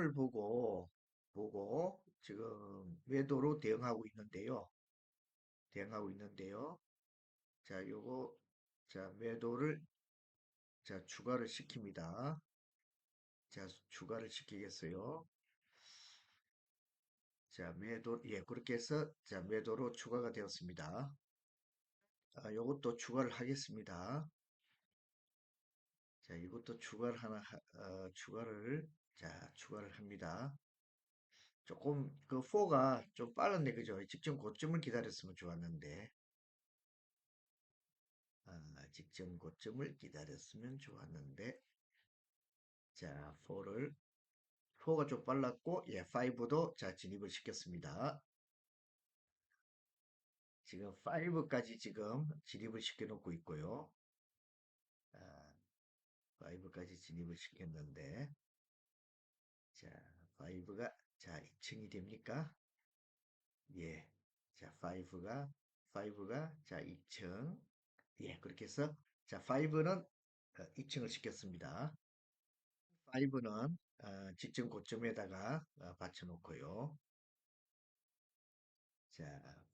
손을 보고 보고 지금 매도로 대응하고 있는데요. 대응하고 있는데요. 자, 요거 자, 매도를 자, 추가를 시킵니다. 자, 추가를 시키겠어요. 자, 매도 예, 그렇게 해서 자, 매도로 추가가 되었습니다. 아, 요것도 추가를 하겠습니다. 자, 이것도 추가를 하나 하- 어, 추가를 자, 추가를 합니다. 조금 그 4가 좀 빠른데 그죠? 직전 고점을 기다렸으면 좋았는데 아, 직전 고점을 기다렸으면 좋았는데 자 4를 4가 좀 빨랐고 예 5도 자 진입을 시켰습니다. 지금 5까지 지금 진입을 시켜 놓고 있고요. 아, 5까지 진입을 시켰는데 자 5가 자 2층이 됩니까? 예. 자 5가 5가 자 2층 예, 그렇게 해서 자, 5는 2층을 시켰습니다. 5는 어, 직전 고점에다가 어, 받쳐놓고요. 자,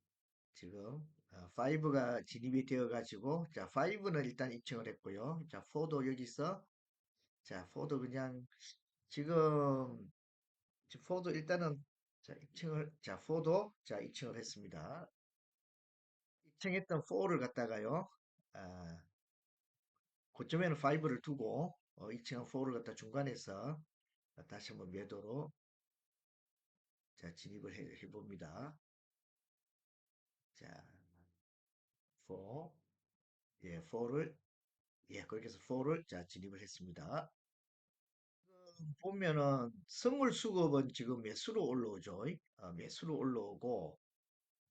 지금 5가 진입이 되어가지고 자, 5는 일단 2층을 했고요. 자, 4도 여기서 자, 4도 그냥 지금 4도 일단은 자, 2층을 자, 4도 자, 2층을 했습니다. 2층 했던 4를 갖다가요. 아, 고점에는 5를 두고 어, 2층은 4를 갖다 중간에서 다시 한번 매도로 자 진입을 해, 해봅니다. 자, 4, 예, 4를 예, 해서 4를 자 진입을 했습니다. 보면은 선물 수급은 지금 매수로 올라오죠. 어, 매수로 올라오고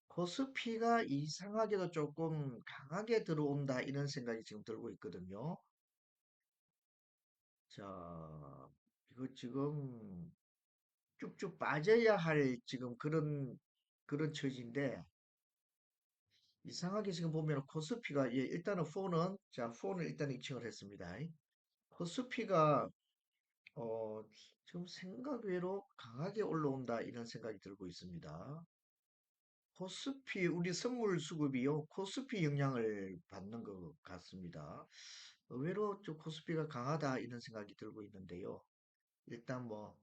코스피가 이상하게도 조금 강하게 들어온다 이런 생각이 지금 들고 있거든요. 자, 이거 지금 쭉쭉 빠져야 할 지금 그런 그런 처지인데 이상하게 지금 보면 코스피가 예, 일단은 4는 자 4는 일단 2층을 했습니다. 코스피가 어 지금 생각 외로 강하게 올라온다 이런 생각이 들고 있습니다. 코스피 우리 선물 수급이요 코스피 영향을 받는 것 같습니다. 의외로 좀 코스피가 강하다 이런 생각이 들고 있는데요. 일단 뭐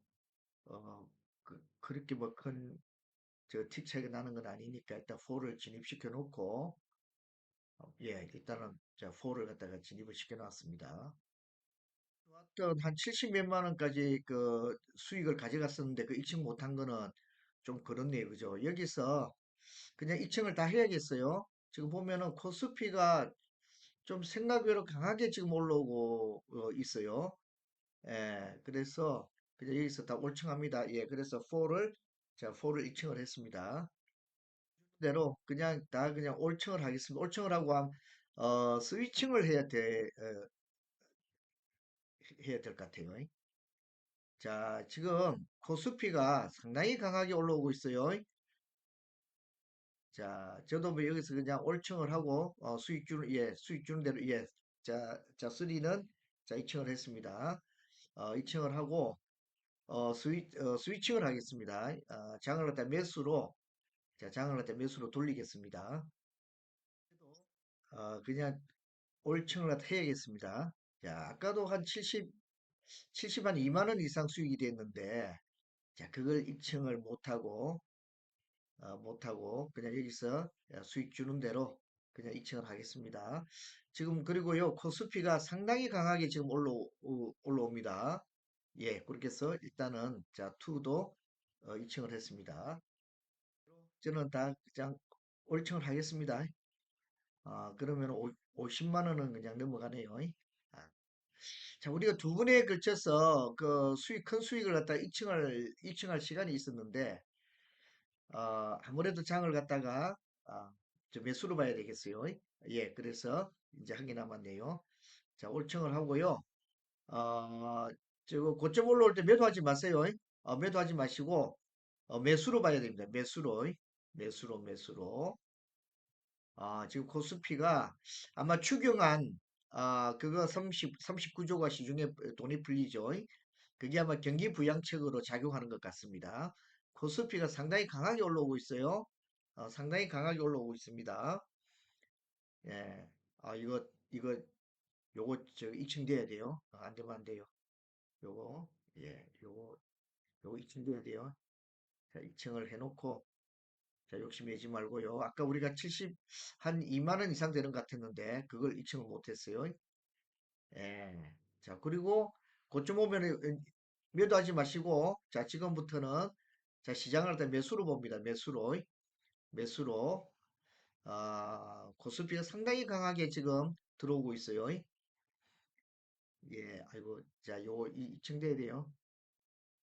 어, 그, 그렇게 뭐 큰저틱 차이가 나는 건 아니니까 일단 4를 진입시켜 놓고 어, 예 일단은 자 4를 갖다가 진입을 시켜 놨습니다. 좋았던 한70 몇만 원까지 그 수익을 가져갔었는데 그 입증 못한 거는 좀 그렇네요. 그죠? 여기서 그냥 입증을 다 해야겠어요. 지금 보면은 코스피가 좀 생각외로 강하게 지금 올라오고 어, 있어요. 예, 그래서 그냥 여기서 다 올청합니다. 예, 그래서 4를 자 4를 입증을 했습니다. 대로 그냥 다 그냥 올청을 하겠습니다. 올청을 하고 함, 어, 스위칭을 해야 돼, 어, 해야 될 것 같아요. 자, 지금 코스피가 상당히 강하게 올라오고 있어요. 자, 저도 뭐 여기서 그냥 올청을 하고 어, 수익 주는 예, 수익 주는 대로 예. 자, 자, 3는 자, 2층을 했습니다. 어, 2층을 하고 어, 스위 어, 스위칭을 하겠습니다. 어, 장을 갖다 매수로 자, 장을 갖다 매수로 돌리겠습니다. 어, 그냥 올층을 해야겠습니다. 자, 아까도 한 70, 70 한 2만 원 이상 수익이 됐는데 자, 그걸 입증을 못하고 어, 못하고 그냥 여기서 수익 주는 대로 그냥 입증을 하겠습니다. 지금 그리고요 코스피가 상당히 강하게 지금 올라 올라옵니다. 예, 그렇게 해서 일단은 자 2도 어, 입증을 했습니다. 저는 다 그냥 올청을 하겠습니다. 아, 그러면 오, 50만 원은 그냥 넘어가네요. 아, 자, 우리가 두 번에 걸쳐서 그 수익, 큰 수익을 갖다 입증을, 입증할 시간이 있었는데, 어, 아무래도 장을 갖다가, 아, 좀 매수로 봐야 되겠어요. 예, 그래서 이제 한 개 남았네요. 자, 올청을 하고요. 어, 저거 고점 올라올 때 매도하지 마세요. 어, 매도하지 마시고, 어, 매수로 봐야 됩니다. 매수로. 매수로, 매수로. 아, 지금 코스피가 아마 추경안, 아, 그거 30, 39조가 시중에 돈이 풀리죠. 그게 아마 경기 부양책으로 작용하는 것 같습니다. 코스피가 상당히 강하게 올라오고 있어요. 어, 상당히 강하게 올라오고 있습니다. 예. 아, 이거, 이거, 요거, 저, 입증돼야 돼요. 어, 안 되면 안 돼요. 요거, 예, 요거, 요거 입증돼야 돼요. 자, 입증을 해놓고, 자, 욕심 내지 말고요. 아까 우리가 70, 한 2만 원 이상 되는 것 같았는데, 그걸 입증을 못했어요. 예. 자, 그리고, 고점 오면은, 매도하지 마시고, 자, 지금부터는, 자, 시장을 다 매수로 봅니다. 매수로. 매수로. 아, 코스피가 상당히 강하게 지금 들어오고 있어요. 예, 아이고, 자, 요, 이, 입증돼야 돼요.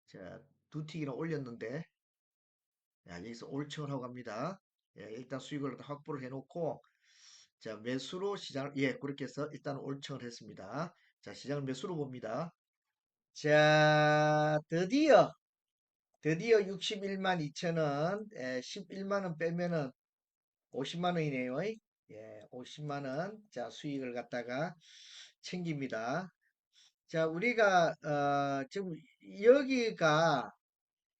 자, 두 틱이나 올렸는데, 야, 여기서 올청을 하고 갑니다. 예, 일단 수익을 다 확보를 해놓고, 자, 매수로 시장을, 예, 그렇게 해서 일단 올청을 했습니다. 자, 시장을 매수로 봅니다. 자, 드디어, 드디어 61만 2천원, 예, 11만원 빼면은 50만원이네요. 예, 50만원. 자, 수익을 갖다가 챙깁니다. 자, 우리가, 어, 지금 여기가,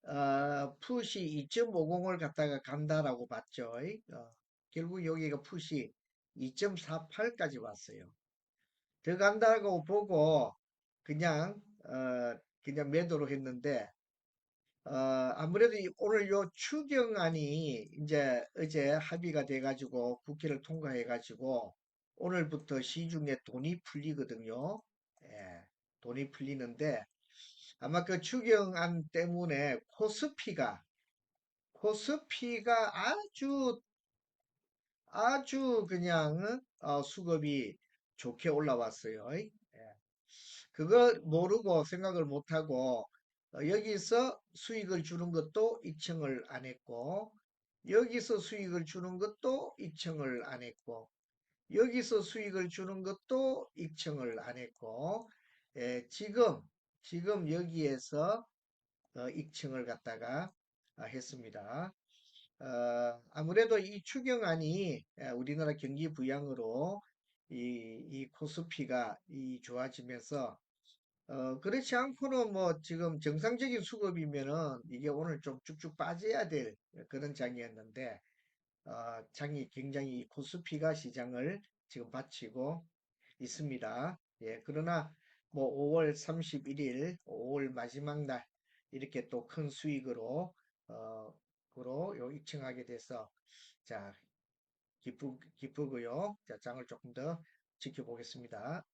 어, 푸시 2.50을 갖다가 간다라고 봤죠. 어, 결국 여기가 푸시 2.48까지 왔어요. 더 간다고 보고 그냥 어, 그냥 매도를 했는데 어, 아무래도 이- 오늘 요 추경안이 이제 어제 합의가 돼가지고 국회를 통과해가지고 오늘부터 시중에 돈이 풀리거든요. 예, 돈이 풀리는데 아마 그 추경안 때문에 코스피가 코스피가 아주 아주 그냥 어, 수급이 좋게 올라왔어요. 예. 그걸 모르고 생각을 못하고 어, 여기서 수익을 주는 것도 입증을 안 했고 여기서 수익을 주는 것도 입증을 안 했고 여기서 수익을 주는 것도 입증을 안 했고 예, 지금 지금 여기에서 어, 입증을 갖다가 아, 했습니다. 어, 아무래도 이 추경안이 에, 우리나라 경기 부양으로 이, 이 코스피가 이 좋아지면서 어, 그렇지 않고는 뭐 지금 정상적인 수급이면은 이게 오늘 좀 쭉쭉 빠져야 될 그런 장이었는데 어, 장이 굉장히 이 코스피가 시장을 지금 바치고 있습니다. 예, 그러나 뭐 5월 31일, 5월 마지막 날 이렇게 또 큰 수익으로 어, 그로 요 입증하게 돼서 자 기쁘 기쁘고요. 자 장을 조금 더 지켜보겠습니다.